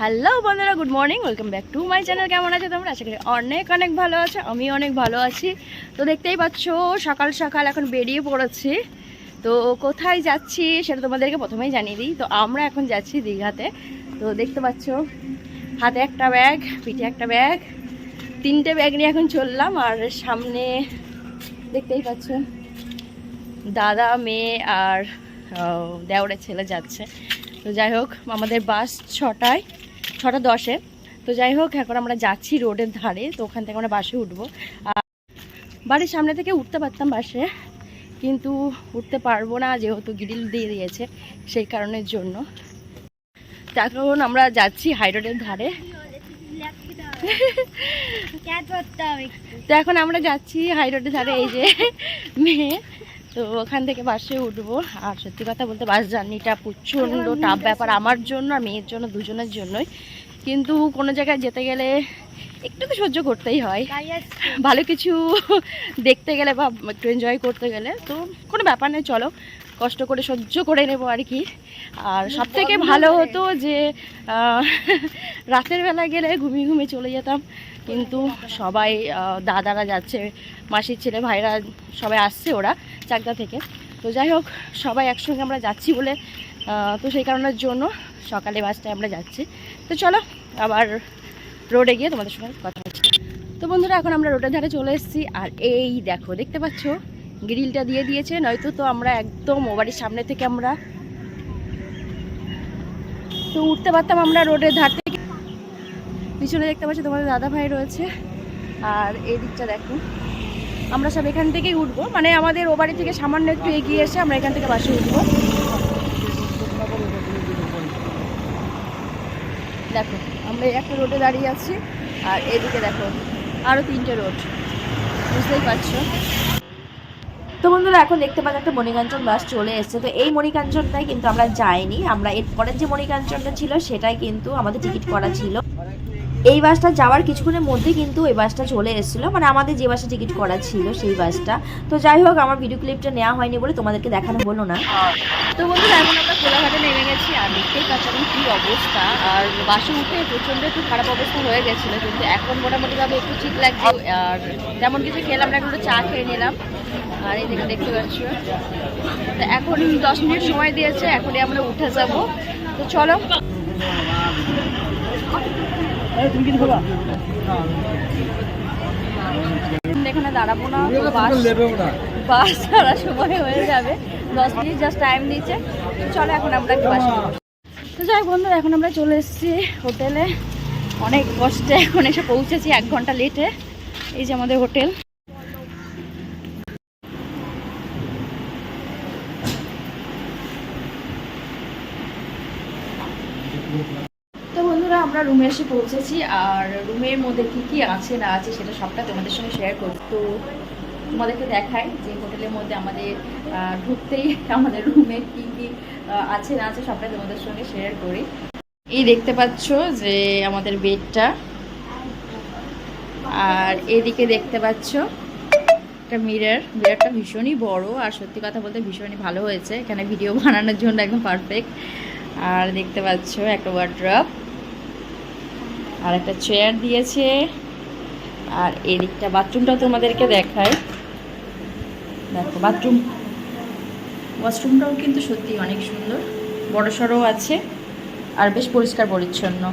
Hello বন্ধুরা good morning welcome back to my channel কেমন আছে তোমরা? আশা করি অনেক অনেক ভালো আছো, আমি অনেক ভালো আছি। তো দেখতেই পাচ্ছ, সকাল সকাল এখন বেরিয়ে পড়েছি। তো কোথায় যাচ্ছি সেটা তোমাদেরকে প্রথমেই জানিয়ে দিই। তো আমরা এখন যাচ্ছি দীঘাতে। তো দেখতে পাচ্ছ, হাতে একটা ব্যাগ, পিঠে একটা ব্যাগ, তিনটে ব্যাগ নিয়ে এখন চললাম। আর সামনে দেখতেই পাচ্ছ, দাদা, মেয়ে আর দেওরের ছেলে যাচ্ছে। তো যাই হোক, আমাদের বাস ছটায়। ছটা দশে। তো যাই হোক এখন আমরা যাচ্ছি রোডের ধারে তো ওখান থেকে আমরা বাসে উঠবো। আর বাড়ির সামনে থেকে উঠতে পারতাম বাসে কিন্তু উঠতে পারব না যেহেতু গিরিল দিয়ে দিয়েছে সেই কারণের জন্য। তো এখন আমরা যাচ্ছি হাই রোডের ধারে। তো এখন আমরা যাচ্ছি হাই রোডের ধারে এই যে মেয়ে। তো ওখান থেকে বাসে উঠবো। আর সত্যি কথা বলতে বাস জার্নিটা প্রচণ্ড টাফ ব্যাপার। আমার জন্য আর মেয়ের জন্য দুজনের জন্যই। কিন্তু কোনো জায়গায় যেতে গেলে একটু তো সহ্য করতেই হয়। ভালো কিছু দেখতে গেলে বা একটু এনজয় করতে গেলে তো কোনো ব্যাপার নেই চলো। কষ্ট করে সহ্য করে নেব আর কি। আর সব থেকে ভালো হতো যে রাতের বেলা গেলে ঘুমিয়ে ঘুমিয়ে চলে যেতাম। কিন্তু সবাই দাদারা যাচ্ছে মাসির ছেলে ভাইরা সবাই আসছে ওরা চাকদা থেকে। তো যাই হোক সবাই একসঙ্গে আমরা যাচ্ছি বলে তো সেই কারণের জন্য সকালে বাসটায় আমরা যাচ্ছি। তো চলো আবার রোডে গিয়ে তোমাদের সঙ্গে কথা হচ্ছে। তো বন্ধুরা এখন আমরা রোডের ধারে চলে এসেছি। আর এই দেখো দেখতে পাচ্ছ? গ্রিলটা দিয়ে দিয়েছে, নয়তো তো আমরা একদম ও বাড়ির সামনে থেকে আমরা তো উঠতে পারতাম আমরা রোডের ধার থেকে। পিছনে দেখতে পাচ্ছি তোমাদের দাদা ভাই রয়েছে, আর এই দিকটা দেখো। আমরা সব এখান থেকেই উঠবো মানে আমাদের ও বাড়ি থেকে সামান্য একটু এগিয়ে এসে আমরা এখান থেকে বাসে উঠবো। দেখো, আমরা একটা রোডে দাঁড়িয়ে আছি, আর এদিকে দেখো আরও তিনটে রোড, বুঝতেই পারছ? তো বন্ধুরা, এখন দেখতে পাচ্ছি একটা মণিকাঞ্চন বাস চলে এসেছে। তো এই মণিকাঞ্চনটাই কিন্তু আমরা যাইনি। আমরা এর পরের যে মণিকাঞ্চনটা ছিল, সেটাই কিন্তু আমাদের টিকিট করা ছিল। এই বাসটা যাওয়ার কিছুক্ষণের মধ্যে কিন্তু এই বাসটা চলে এসেছিল। মানে আমাদের যে বাসটা টিকিট করা ছিল, সেই বাসটা। তো যাই হোক, আমার ভিডিও ক্লিপটা নেওয়া হয়নি বলে তোমাদেরকে দেখানো হলো না। তো বন্ধুরা, এখন আমরা কোলাঘাটে নেমে গেছি আর দেখতেই পাচ্ছ এখন কী অবস্থা। আর বাসে উঠে প্রচণ্ড একটু খারাপ অবস্থা হয়ে গেছিল, কিন্তু এখন মোটামুটিভাবে একটু ঠিক লাগছে। আর তেমন কিছু খেলাম না একটু চা খেয়ে নিলাম। আর এই দিকে দেখতে পাচ্ছ। তো এখন দশ মিনিট সময় দিয়েছে, এখনই আমরা উঠে যাব। তো চলো। এখানে দাঁড়াবো না বাস বাস ছাড়া সময় হয়ে যাবে। দশ মিনিট জাস্ট টাইম দিচ্ছে চলো এখন আমরা একটু বাসে। তো যাই বন্ধুরা, এখন আমরা চলে এসেছি হোটেলে। অনেক কষ্টে এখন এসে পৌঁছেছি এক ঘণ্টা লেটে এই যে আমাদের হোটেল তো বন্ধুরা আমরা রুমে এসে পৌঁছেছি, আর রুমের মধ্যে কি কি আছে, না আছে, সেটা সবটা তোমাদের সঙ্গে শেয়ার করব। তো তোমাদেরকে দেখায় যে হোটেলের মধ্যে আমাদের ঢুকতেই আমাদের রুমে কি কি আছে, না আছে, সবটা তোমাদের সঙ্গে শেয়ার করি। এই দেখতে পাচ্ছ যে আমাদের বেডটা আর এদিকে দেখতে পাচ্ছ একটা মিরর মিররটা ভীষণই বড়, আর সত্যি কথা বলতে ভীষণই ভালো হয়েছে। এখানে ভিডিও বানানোর জন্য একদম পারফেক্ট আর দেখতে পাচ্ছ একটা ওয়ার্ড্রপ আর একটা চেয়ার দিয়েছে। আর এদিকটা বাথরুমটাও তোমাদেরকে দেখায় দেখো বাথরুম ওয়াশরুমটাও কিন্তু সত্যি অনেক সুন্দর। বড় সড়ো আছে আর বেশ পরিষ্কার পরিচ্ছন্ন।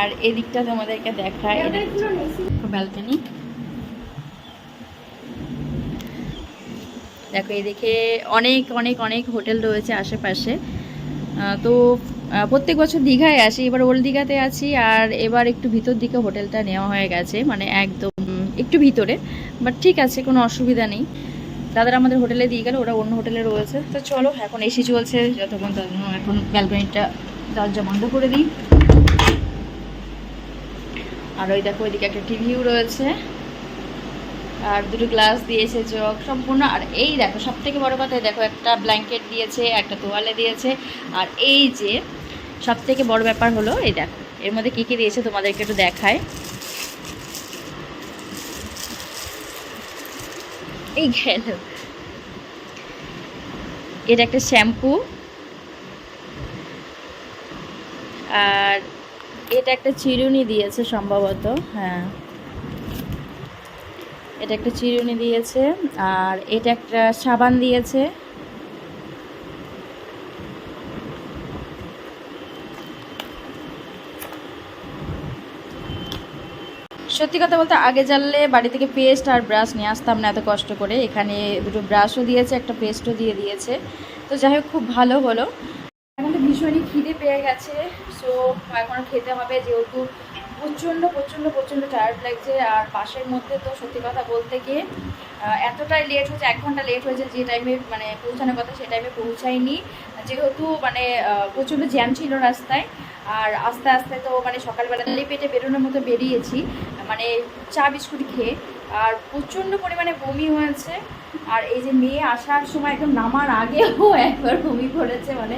আর এদিকটা তোমাদেরকে দেখায় ব্যালকনি দেখো এদিকে অনেক অনেক অনেক হোটেল রয়েছে আশেপাশে। তো প্রত্যেক বছর দীঘায় আসি, এবার ওল্ড দীঘাতে আছি, আর এবার একটু ভিতর দিকে হোটেলটা নেওয়া হয়ে গেছে মানে একদম একটু ভিতরে বাট ঠিক আছে, কোনো অসুবিধা নেই। দাদারা আমাদের হোটেলে দিয়ে গেল, ওরা অন্য হোটেলে রয়েছে। তো চলো, এখন এসি চলছে, যতক্ষণ এখন ব্যালকনিটা দরজা বন্ধ করে দিই। আর ওই দেখো, ওইদিকে একটা টিভিও রয়েছে। আর দুটো গ্লাস দিয়েছে চোখ সম্পূর্ণ। আর এই দেখো সব থেকে বড়ো কথা দেখো, একটা ব্ল্যাঙ্কেট দিয়েছে, একটা তোয়ালে দিয়েছে। আর এই যে সব থেকে বড় ব্যাপার হলো, এই দেখো, এর মধ্যে কী কী দিয়েছে তোমাদেরকে একটু দেখায় এই গেল। এটা একটা শ্যাম্পু। আর এটা একটা চিরুনি দিয়েছে, সম্ভবত হ্যাঁ। এটা একটা চিরুনি দিয়েছে, আর এটা একটা সাবান দিয়েছে। সত্যি কথা বলতে আগে জানলে বাড়ি থেকে পেস্ট আর ব্রাশ নিয়ে আসতাম না এত কষ্ট করে। এখানে দুটো ব্রাশও দিয়েছে, একটা পেস্টও দিয়ে দিয়েছে। তো যাই হোক, খুব ভালো হলো এখন তো ভীষণই খিদে পেয়ে গেছে সো এখন খেতে হবে যেহেতু প্রচণ্ড প্রচণ্ড প্রচণ্ড টায়ার্ড লাগছে। আর বাসের মধ্যে তো সত্যি কথা বলতে গিয়ে এতটাই লেট হয়েছে, এক ঘণ্টা লেট হয়েছে যে টাইমে মানে পৌঁছানোর কথা সে টাইমে পৌঁছায়নি। যেহেতু মানে প্রচণ্ড জ্যাম ছিল রাস্তায়, আর আস্তে আস্তে তো মানে সকালবেলা পেটে বেরোনোর মতো বেরিয়েছি। মানে চা বিস্কুট খেয়ে। আর প্রচণ্ড পরিমাণে বমি হয়েছে। আর এই যে মেয়ে আসার সময় একদম নামার আগেও একবার বমি করেছে মানে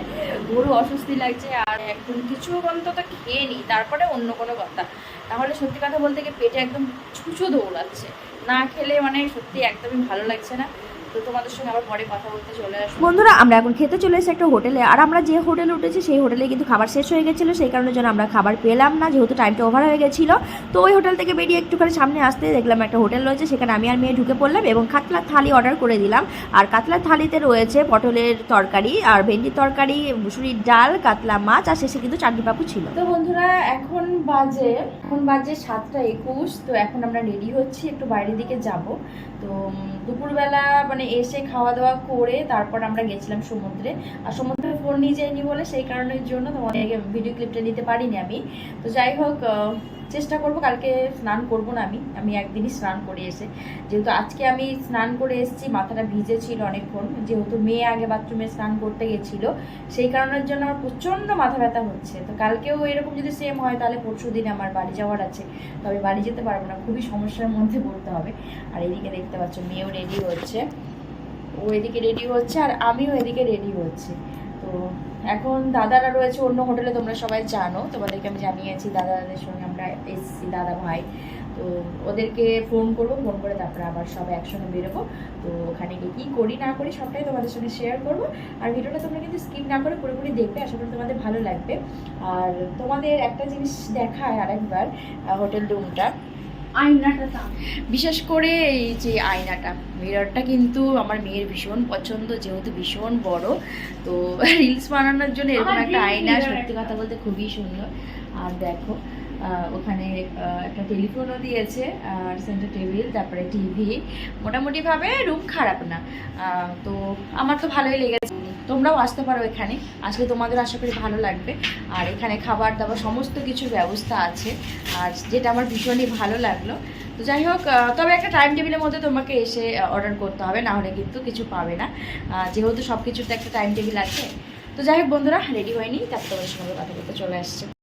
গরু অস্বস্তি লাগছে আর একদম কিছু অন্তত খেয়ে নিই তারপরে অন্য কোনো কথা। তাহলে সত্যি কথা বলতে গিয়ে পেটে একদম ছুঁচো দৌড়াচ্ছে। না খেলে মানে সত্যি একদমই ভালো লাগছে না। তো তোমাদের সঙ্গে আবার পরে কথা বলতে চলে আসব। বন্ধুরা আমরা এখন খেতে চলে এসেছি একটা হোটেলে আর আমরা যে হোটেলে উঠেছি সেই হোটেলে কিন্তু খাবার শেষ হয়ে গেছিল সেই কারণে জন্য আমরা খাবার পেলাম না যেহেতু টাইমটা ওভার হয়ে গেছিল। তো ওই হোটেল থেকে বেরিয়ে একটুখানি সামনে আসতে দেখলাম একটা হোটেল রয়েছে সেখানে আমি আর মেয়ে ঢুকে পড়লাম এবং কাতলার থালি অর্ডার করে দিলাম। আর কাতলার থালিতে রয়েছে পটলের তরকারি আর ভেন্ডির তরকারি মুসুরির ডাল কাতলা মাছ আর শেষে কিন্তু চাটনি পাপু ছিল। তো বন্ধুরা এখন বাজে এখন বাজে সাতটা একুশ তো এখন আমরা রেডি হচ্ছি একটু বাইরের দিকে যাব। তো দুপুরবেলা মানে এসে খাওয়া দাওয়া করে তারপর আমরা গেছিলাম সমুদ্রে। আর সমুদ্রে ফোন নিয়ে যাইনি বলে সেই কারণের জন্য তোমাদের ভিডিও ক্লিপটা নিতে পারিনি আমি। তো যাই হোক চেষ্টা করব, কালকে স্নান করব না আমি আমি একদিনই স্নান করে এসে। যেহেতু আজকে আমি স্নান করে এসেছি, মাথাটা ভিজে ছিল অনেকক্ষণ, যেহেতু মেয়ে আগে বাথরুমে স্নান করতে গেছিল, সেই কারণের জন্য আমার প্রচণ্ড মাথা ব্যথা হচ্ছে। তো কালকেও এরকম যদি সেম হয়, তাহলে পরশু দিন আমার বাড়ি যাওয়ার আছে। তবে বাড়ি যেতে পারব না, খুবই সমস্যার মধ্যে পড়তে হবে। আর এদিকে দেখতে পাচ্ছ, মেয়েও রেডি হচ্ছে। ও এদিকে রেডি হচ্ছে, আর আমিও এদিকে রেডি হচ্ছে। তো এখন দাদারা রয়েছে অন্য হোটেলে তোমরা সবাই জানো, তোমাদেরকে আমি জানিয়েছি দাদাদের সঙ্গে আমরা এসেছি দাদা ভাই। তো ওদেরকে ফোন করব ফোন করে তারপরে আবার সবাই একসঙ্গে বেরোবো। তো ওখানে গিয়ে কী করি না করি সবটাই তোমাদের সঙ্গে শেয়ার করব। আর ভিডিওটা তোমরা কিন্তু স্কিপ না করে পুরোপুরি দেখবে আশা করি তোমাদের ভালো লাগবে। আর তোমাদের একটা জিনিস দেখায় আরেকবার হোটেল রুমটা আয়নাটা বিশেষ করে এই যে আয়নাটা মিররটা কিন্তু আমার মেয়ের ভীষণ পছন্দ যেহেতু ভীষণ বড়। তো রিলস বানানোর জন্য এরকম একটা আয়না সত্যি কথা বলতে খুবই সুন্দর। আর দেখো ওখানে একটা টেলিফোনও দিয়েছে, আর সেন্টার টেবিল, তারপরে টিভি। মোটামুটিভাবে রুম খারাপ না। তো আমার তো ভালোই লেগেছে। তোমরাও আসতে পারো এখানে। আসলে তোমাদের আশা করি ভালো লাগবে। আর এখানে খাবার দাবার সমস্ত কিছুর ব্যবস্থা আছে। আর যেটা আমার ভীষণই ভালো লাগল। তো যাই হোক তবে একটা টাইম টেবিলের মধ্যে তোমাকে এসে অর্ডার করতে হবে। না হলে কিন্তু কিছু পাবে না। যেহেতু সব কিছুর তো একটা টাইম টেবিল আছে। তো যাই হোক বন্ধুরা রেডি হয়নি তারপর তোমাদের সঙ্গে কথা বলতে চলে আসছে।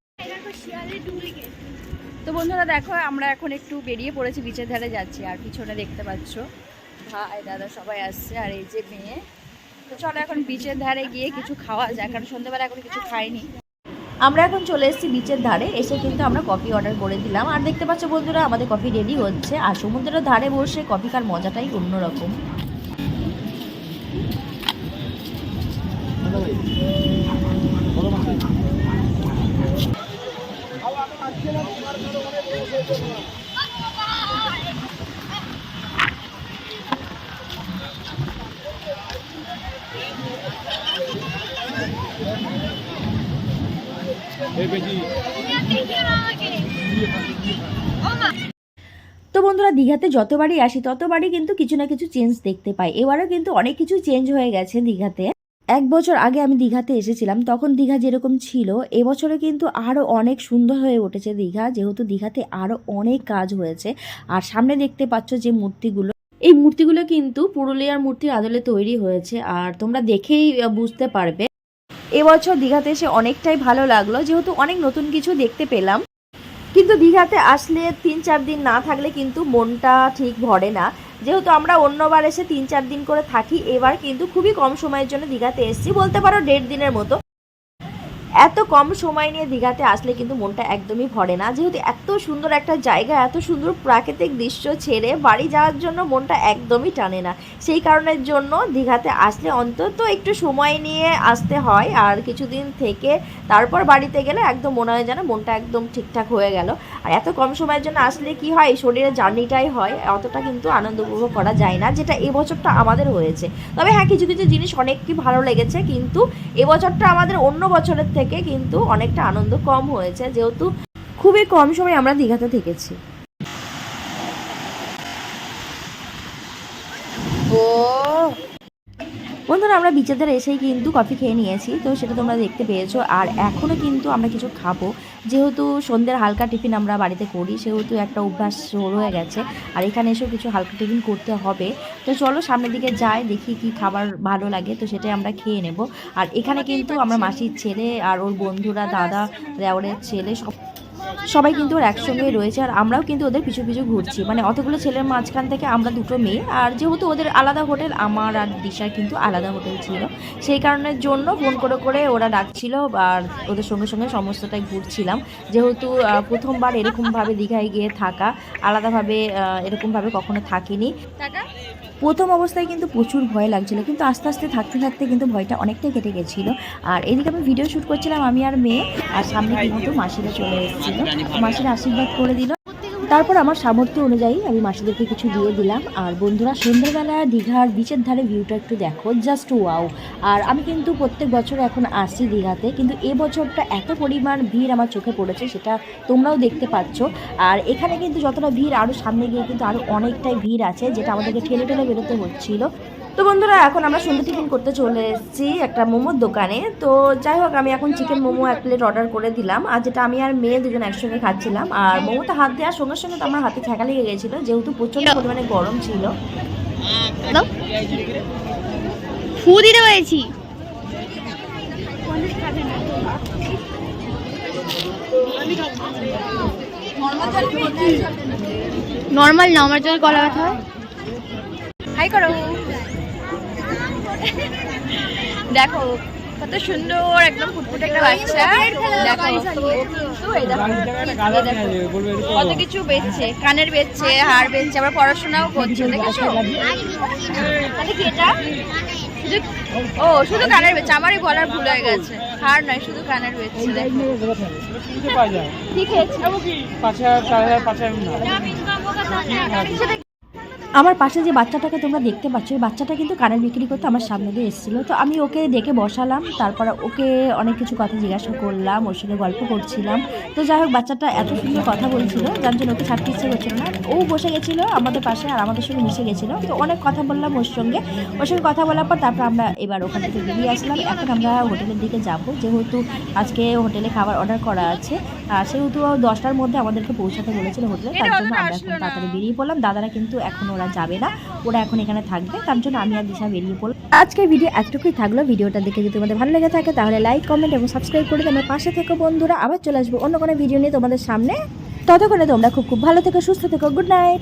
তো বন্ধুরা দেখো, আমরা এখন একটু বেরিয়ে পড়েছি বিচের ধারে যাচ্ছি, আর পিছনে দেখতে পাচ্ছ ভাই, দাদা সবাই আসছে, আর এই যে মেয়ে। তো চলো এখন বিচের ধারে গিয়ে কিছু খাওয়া যায় কারণ সন্ধ্যেবেলা এখন কিছু খাইনি। আমরা এখন চলে এসেছি বিচের ধারে, এসে কিন্তু আমরা কফি অর্ডার করে দিলাম। আর দেখতে পাচ্ছ বন্ধুরা, আমাদের কফি রেডি হচ্ছে। আর সমুদ্রের ধারে বসে কফি খার মজাটাই অন্যরকম। তো বন্ধুরা, দীঘাতে যতবারই আসি, ততবারই কিন্তু কিছু না কিছু চেঞ্জ দেখতে পাই। এবারও কিন্তু অনেক কিছু চেঞ্জ হয়ে গেছে দীঘাতে। এক বছর আগে আমি দীঘাতে এসেছিলাম, তখন দীঘা যেরকম ছিল, এবছরে কিন্তু আরও অনেক সুন্দর হয়ে উঠেছে দীঘা, যেহেতু দীঘাতে আরও অনেক কাজ হয়েছে। আর সামনে দেখতে পাচ্ছ যে মূর্তিগুলো, এই মূর্তিগুলো কিন্তু পুরুলিয়ার মূর্তির আদলে তৈরি হয়েছে, আর তোমরা দেখেই বুঝতে পারবে। এবছর দীঘাতে এসে অনেকটাই ভালো লাগল, যেহেতু অনেক নতুন কিছু দেখতে পেলাম। কিন্তু দীঘাতে আসলে তিন, চার দিন না থাকলে কিন্তু মনটা ঠিক ভরে না। যেহেতু আমরা অন্যবার এসে তিন, চার দিন করে থাকি, এবার কিন্তু খুবই কম সময়ের জন্য দীঘাতে এসেছি। বলতে পারো দেড় দিনের মতো। এত কম সময় নিয়ে দীঘাতে আসলে কিন্তু মনটা একদমই ভরে না। যেহেতু এত সুন্দর একটা জায়গা, এত সুন্দর প্রাকৃতিক দৃশ্য ছেড়ে বাড়ি যাওয়ার জন্য মনটা একদমই টানে না। সেই কারণের জন্য দীঘাতে আসলে অন্তত একটু সময় নিয়ে আসতে হয় আর কিছুদিন থেকে তারপর বাড়িতে গেলে একদম মনে হয় যেন মনটা একদম ঠিকঠাক হয়ে গেল। আর এত কম সময়ের জন্য আসলে কি হয় শরীরের জার্নিটাই হয়, অতটা কিন্তু আনন্দ উপভোগ করা যায় না, যেটা এবছরটা আমাদের হয়েছে। তবে হ্যাঁ কিছু কিছু জিনিস অনেকই ভালো লেগেছে, কিন্তু এবছরটা আমাদের অন্য বছরের থেকে কিন্তু অনেকটা আনন্দ কম হয়েছে যেহেতু খুবই কম সময় আমরা দীঘাতে থেকেছি ও বন্ধুরা, আমরা বিচের এসেই কিন্তু কফি খেয়ে নিয়েছি, তো সেটা তোমরা দেখতে পেয়েছ। আর এখনও কিন্তু আমরা কিছু খাব। যেহেতু সন্ধ্যের হালকা টিফিন আমরা বাড়িতে করি, সেহেতু একটা অভ্যাস শুরু হয়ে গেছে। আর এখানে এসেও কিছু হালকা টিফিন করতে হবে। তো চলো সামনের দিকে যাই, দেখি কি খাবার ভালো লাগে, তো সেটাই আমরা খেয়ে নেব। আর এখানে কিন্তু আমরা মাসির ছেলে আর ওর বন্ধুরা, দাদা দেওয়ারের ছেলে সব সবাই কিন্তু ওর একসঙ্গেই রয়েছে আর আমরাও কিন্তু ওদের পিছু পিছু ঘুরছি। মানে অতগুলো ছেলের মাঝখান থেকে আমরা দুটো মেয়ে আর যেহেতু ওদের আলাদা হোটেল, আমার আর দিশার কিন্তু আলাদা হোটেল ছিল। সেই কারণের জন্য ফোন করে করে ওরা ডাকছিল আর ওদের সঙ্গে সঙ্গে সমস্তটাই ঘুরছিলাম। যেহেতু প্রথমবার এরকমভাবে দীঘায় গিয়ে থাকা, আলাদাভাবে এরকমভাবে কখনো থাকিনি। প্রথম অবস্থায় কিন্তু প্রচুর ভয় লাগছিল, কিন্তু আস্তে আস্তে থাকতে থাকতে কিন্তু ভয়টা অনেকটাই কেটে গেছিল। আর এদিকে আমি ভিডিও শ্যুট করছিলাম, আমি আর মেয়ে, আর সামনে কিন্তু মাসিরা চলে এসেছিল। মাসিরা আশীর্বাদ করে দিল। তারপর আমার সামর্থ্য অনুযায়ী আমি মাসিদেরকে কিছু দিয়ে দিলাম। আর বন্ধুরা, সন্ধ্যাবেলা দীঘার বিচের ধারে ভিউটা একটু দেখো জাস্ট ওয়াও আর আমি কিন্তু প্রত্যেক বছর এখন আসছি দীঘাতে, কিন্তু এ বছরটা এত পরিমাণ ভিড় আমার চোখে পড়েছে, সেটা তোমরাও দেখতে পাচ্ছ। আর এখানে কিন্তু যতটা ভিড় আরও সামনে গিয়ে কিন্তু আরও অনেকটাই ভিড় আছে, যেটা আমাদেরকে ঠেলে ঠেলে বেরোতে হচ্ছিল। তো বন্ধুরা এখন আমরা সন্ধ্যে টিফিন করতে চলে এসেছি একটা মোমোর দোকানে। তো যাই হোক আমি এখন চিকেন মোমো এক প্লেট অর্ডার করে দিলাম। আর যেটা আমি আর মেয়ে দুজন একসঙ্গে খাচ্ছিলাম। আর মোমোতে হাত দেওয়ার সঙ্গে সঙ্গে তো আমার হাতে ছ্যাঁকা লেগে গেছিল যেহেতু প্রচণ্ড পরিমাণে গরম ছিল। ফু দিতে নর্মাল না আমার জন্য গলা ব্যথা হয়। হাই করো। দেখো কত সুন্দর একদম ফুটফুটে একটা বাচ্চা। দেখো কিন্তু কত কিছু বেচছে কানের বেচছে হাড় বেচছে আবার পড়াশোনাও করছে দেখেছ? তাহলে কি এটা? শুধু ও শুধু কানের বেচছে আমারই বলার ভুল হয়ে গেছে। হাড় নয় শুধু কানের বেচছে দেখো। ঠিক আছে। আমার পাশে যে বাচ্চাটাকে তোমরা দেখতে পাচ্ছ ওই বাচ্চাটা কিন্তু কানের বিক্রি করতে আমার সামনে দিয়ে এসেছিল। তো আমি ওকে ডেকে বসালাম তারপর ওকে অনেক কিছু কথা জিজ্ঞাসা করলাম ওর সঙ্গে গল্প করছিলাম। তো যাই হোক বাচ্চাটা এত সুন্দর কথা বলছিল যার জন্য ওকে ছাড়তে ইচ্ছে করছিল না। ও বসে গেছিল আমাদের পাশে আর আমাদের সঙ্গে মিশে গেছিল। তো অনেক কথা বললাম ওর সঙ্গে। ওর সঙ্গে কথা বলার পর তারপর আমরা এবার ওখান থেকে বেরিয়ে আসলাম। এখন আমরা হোটেলের দিকে যাব। যেহেতু আজকে হোটেলে খাবার অর্ডার করা আছে আর সেহেতু দশটার মধ্যে আমাদেরকে পৌঁছাতে বলেছিল হোটেলে তার জন্য আমরা এখন তাড়াতাড়ি বেরিয়ে পড়লাম। দাদারা কিন্তু এখন ওরা যাবে না। ওরা এখন এখানে থাকবে, তার জন্য আমি আর দিশা বেরিয়ে পড়লাম। আজকের ভিডিও এতটুকুই থাকল। ভিডিওটা দেখে যদি তোমাদের ভালো লেগে থাকে, তাহলে লাইক কমেন্ট এবং সাবস্ক্রাইব করে তোমার পাশে থেকে বন্ধুরা, আবার চলে আসব অন্য কোনো ভিডিও নিয়ে তোমাদের সামনে। ততক্ষণে তোমরা খুব খুব ভালো থেকো, সুস্থ থেকো গুড নাইট